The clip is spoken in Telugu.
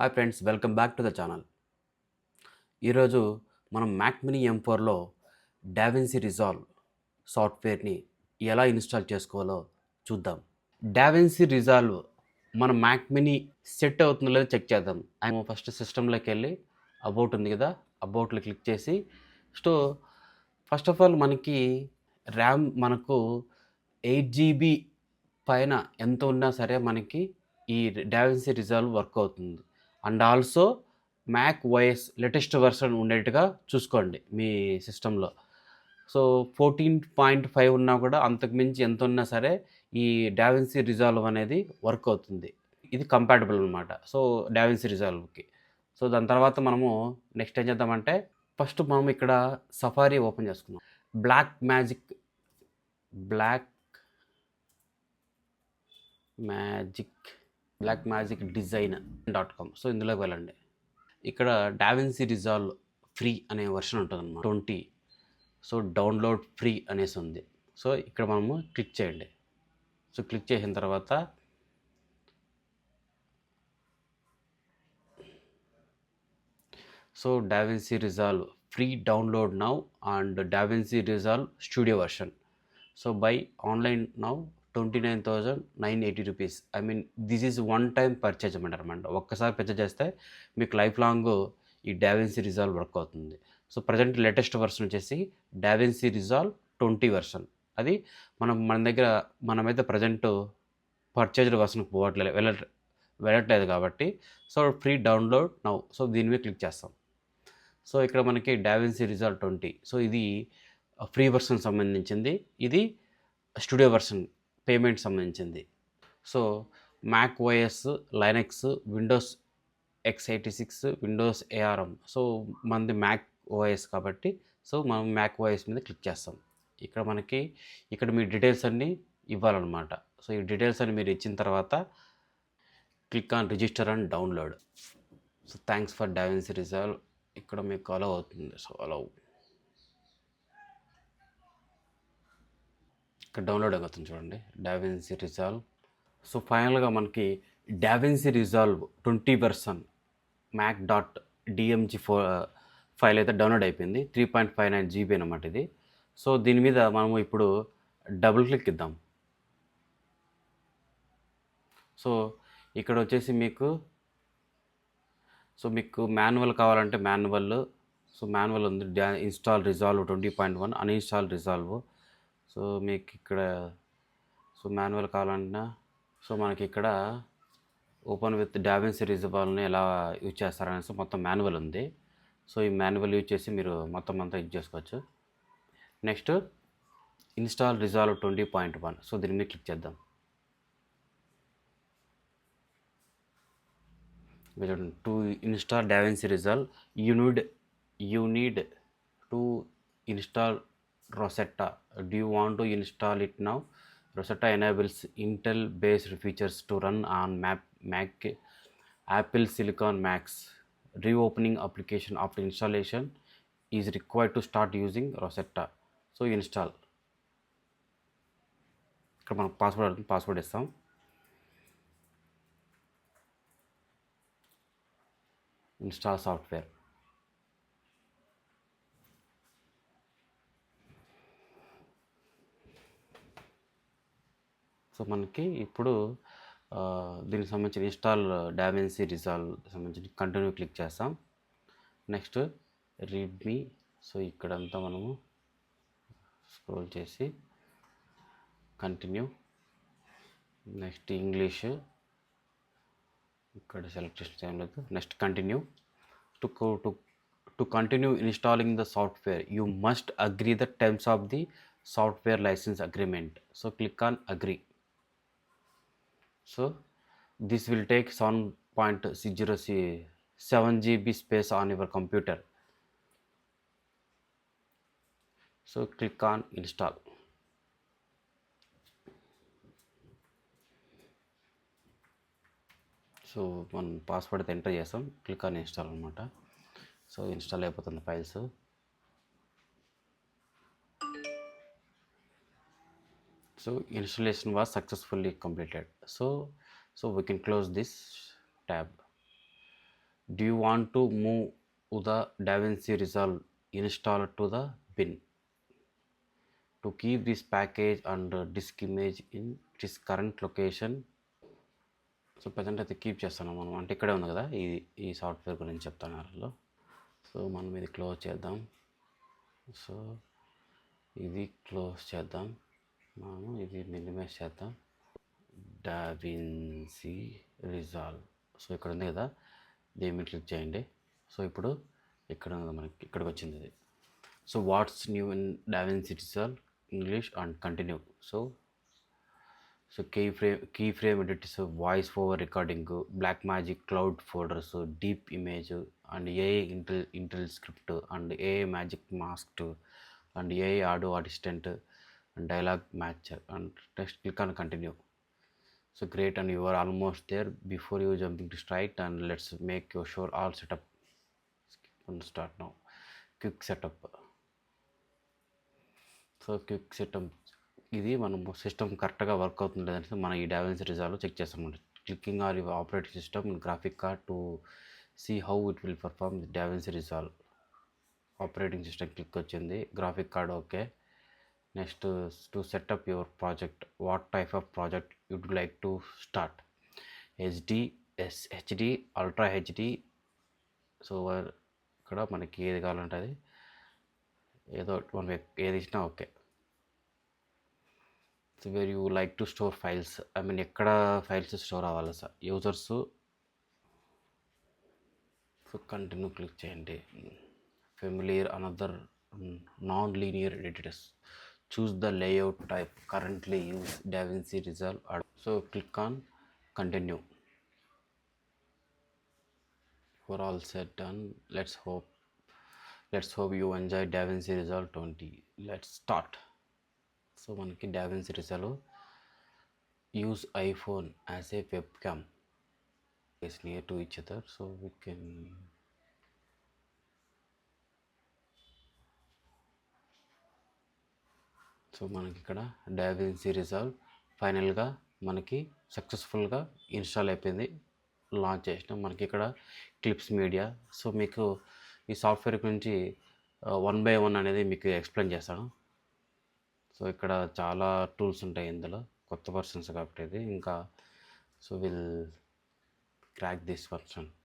Hi friends welcome back to the channel ఈరోజు మనం మ్యాక్మినీ ఎం ఫోర్లో డావెన్సీ రిజాల్వ్ సాఫ్ట్వేర్ని ఎలా ఇన్స్టాల్ చేసుకోవాలో చూద్దాం. డావెన్సీ రిజాల్వ్ మన మ్యాక్మినీ సెట్ అవుతుందో లేదో చెక్ చేద్దాం ఆయన ఫస్ట్ సిస్టంలోకి వెళ్ళి అబౌట్ ఉంది కదా అబౌట్లో క్లిక్ చేసి సో ఫస్ట్ ఆఫ్ ఆల్ మనకి ర్యామ్ మనకు ఎయిట్ జీబీ పైన ఎంత ఉన్నా సరే మనకి ఈ డావెన్సీ రిజాల్వ్ వర్క్ అవుతుంది. And also Mac OS latest version ఉండేట్టుగా చూసుకోండి మీ సిస్టంలో. సో ఫోర్టీన్ పాయింట్ ఫైవ్ ఉన్నా కూడా అంతకుమించి ఎంత ఉన్నా సరే ఈ డావెన్సీ రిజాల్వ్ అనేది వర్క్ అవుతుంది. ఇది కంపాటబుల్ అనమాట సో డావెన్సీ రిజాల్వ్కి. సో దాని తర్వాత మనము నెక్స్ట్ ఏం చేద్దామంటే ఫస్ట్ మనం ఇక్కడ సఫారీ ఓపెన్ చేసుకుందాం. Blackmagic Blackmagic Blackmagic design dot com so ఇందులోకి వెళ్ళండి. ఇక్కడ డావెన్సీ రిజాల్వ్ ఫ్రీ అనే వర్షన్ ఉంటుంది అన్నమాట ట్వంటీ సో డౌన్లోడ్ ఫ్రీ అనేసి ఉంది. సో ఇక్కడ మనము క్లిక్ చేయండి. సో క్లిక్ చేసిన తర్వాత so DaVinci Resolve free download now and DaVinci Resolve studio version so buy online now twenty nine thousand nine eighty rupees I mean this is one time purchase అన్నమాట. అనమాట ఒక్కసారి పర్చేజ్ చేస్తే మీకు లైఫ్ లాంగ్ ఈ డావెన్సీ రిజాల్వ్ వర్క్ అవుతుంది. సో ప్రజెంట్ లేటెస్ట్ వర్షన్ వచ్చేసి డావెన్సీ రిజాల్వ్ ట్వంటీ వర్షన్ అది మనం మన దగ్గర మనమైతే ప్రజెంట్ పర్చేజ్డ్ వర్షన్కి పోవట్లేదు వెళ్ళ వెళ్ళట్లేదు కాబట్టి so free download now so దీని మీద క్లిక్ చేస్తాం. సో ఇక్కడ మనకి డావెన్సీ రిజాల్వ్ ట్వంటీ సో ఇది ఫ్రీ వర్షన్ సంబంధించింది. ఇది స్టూడియో వర్షన్ పేమెంట్ సంబంధించింది. So Mac OS Linux Windows X eighty six Windows ARM so మనది మ్యాక్ ఓఎస్ కాబట్టి సో మనం మ్యాక్ ఓఎస్ మీద క్లిక్ చేస్తాం. ఇక్కడ మనకి ఇక్కడ మీ డీటెయిల్స్ అన్నీ ఇవ్వాలన్నమాట. సో ఈ డీటెయిల్స్ అన్ని మీరు ఇచ్చిన తర్వాత click on register and download. So thanks for DaVinci Resolve ఇక్కడ మీకు అలవ్ అవుతుంది. So allow. ఇక్కడ డౌన్లోడ్ అవుతుంది చూడండి. డావెన్సీ రిజాల్వ్ సో ఫైనల్గా మనకి DaVinci Resolve twenty person Mac dot DMG ఫో ఫైల్ అయితే డౌన్లోడ్ అయిపోయింది. Three point five nine GB అనమాట ఇది. సో దీని మీద మనము ఇప్పుడు డబుల్ క్లిక్ ఇద్దాం. సో ఇక్కడ వచ్చేసి మీకు సో మీకు మాన్యువల్ కావాలంటే మాన్యువల్ సో మాన్యువల్ ఉంది. డా install Resolve twenty point one uninstall Resolve so మీకు ఇక్కడ సో మాన్యువల్ కావాలంటున్నా సో మనకి ఇక్కడ ఓపెన్ విత్ డావెన్సీ రిజాల్వ్ని ఎలా యూజ్ చేస్తారనేసి మొత్తం మాన్యువల్ ఉంది. సో ఈ మాన్యువల్ యూజ్ చేసి మీరు మొత్తం అంతా యూజ్ చేసుకోవచ్చు. Next install Resolve twenty point one. So దీని మీద క్లిక్ చేద్దాం. To install DaVinci Resolve you need you need to install Rosetta. Do you want to install it now? Rosetta enables Intel based features to run on Mac, Mac Apple Silicon Macs. Reopening application after installation is required to start using Rosetta. So install. ఇక్కడ మనకు పాస్వర్డ్ పాస్వర్డ్ ఇస్తాం ఇన్స్టాల్ సాఫ్ట్వేర్ సో మనకి ఇప్పుడు దీనికి సంబంధించిన ఇన్స్టాల్ డావెన్సీ రిజాల్వ్ సంబంధించి కంటిన్యూ క్లిక్ చేస్తాం. Next readme. సో ఇక్కడంతా మనము స్క్రోల్ చేసి కంటిన్యూ. Next English. ఇక్కడ సెలెక్ట్ చేసిన ఏం లేదు. Next continue. To to to continue installing the software you must agree the terms of the software licence agreement. So click on agree. So this will take 7.607 GB space on your computer so click on install so మనం పాస్వర్డ్ అయితే ఎంటర్ చేస్తాం క్లిక్ ఆన్ ఇన్స్టాల్ అనమాట సో ఇన్స్టాల్ అయిపోతుంది files so installation was successfully completed so so we can close this tab do you want to move the DaVinci Resolve installer to the bin? To keep this package and uh, disk image in its current location so present అయితే కీప్ చేస్తున్నాం మనం అంటే ఇక్కడే ఉంది కదా ఈ ఈ సాఫ్ట్వేర్ గురించి చెప్తాను అందులో సో మనం ఇది క్లోజ్ చేద్దాం సో ఇది క్లోజ్ చేద్దాం మనము ఇది మినిమైజ్ చేద్దాం. DaVinci resolve. సో ఇక్కడ ఉంది కదా? దీని క్లిక్ చేయండి. సో ఇప్పుడు ఇక్కడ మనకి ఇక్కడికి వచ్చింది ఇది so what's new in DaVinci Resolve? English and continue. So so key frame key frame edits voice over recording Blackmagic cloud folders deep image and AI intel intel script and AI magic mask and AI audio assistant and dialogue matcher and test click and continue so great and you are almost there before you jumping to straight and let's make your sure all setup start now quick setup so quick setup ఇది మనం సిస్టమ్ కరెక్ట్గా వర్క్ అవుతుంది లేదంటే మనం ఈ డావెన్స్ రిజాల్వ్ చెక్ చేస్తాం. Clicking our operating system graphic card to see how it will perform DaVinci Resolve operating system click వచ్చింది. Graphic card okay next to set up your project what type of project you'd like to start HD S HD ultra HD so ఇక్కడ మనకి ఏది కావాలంటే అది ఏదో మనం ఏది ఇచ్చినా okay. So where you like to store files I mean ఎక్కడ ఫైల్స్ స్టోర్ అవ్వాలి sir? Users so continue click చేయండి. Familiar another non linear editors choose the layout type currently use DaVinci Resolve so click on continue for all set done let's hope let's hope you enjoy DaVinci Resolve twenty let's start so మనకి DaVinci Resolve use iPhone as a web cam is near to each other so we can so మనకి ఇక్కడ డావిన్సీ రిజాల్వ్ ఫైనల్గా మనకి సక్సెస్ఫుల్గా ఇన్స్టాల్ అయిపోయింది. లాంచ్ చేసినాం. మనకి ఇక్కడ క్లిప్స్ మీడియా. సో మీకు ఈ సాఫ్ట్వేర్ గురించి వన్ బై వన్ అనేది మీకు ఎక్స్ప్లెయిన్ చేస్తాను. సో ఇక్కడ చాలా టూల్స్ ఉంటాయి ఇందులో. కొత్త పర్సన్స్ కాబట్టి ఇది. ఇంకా so will crack this person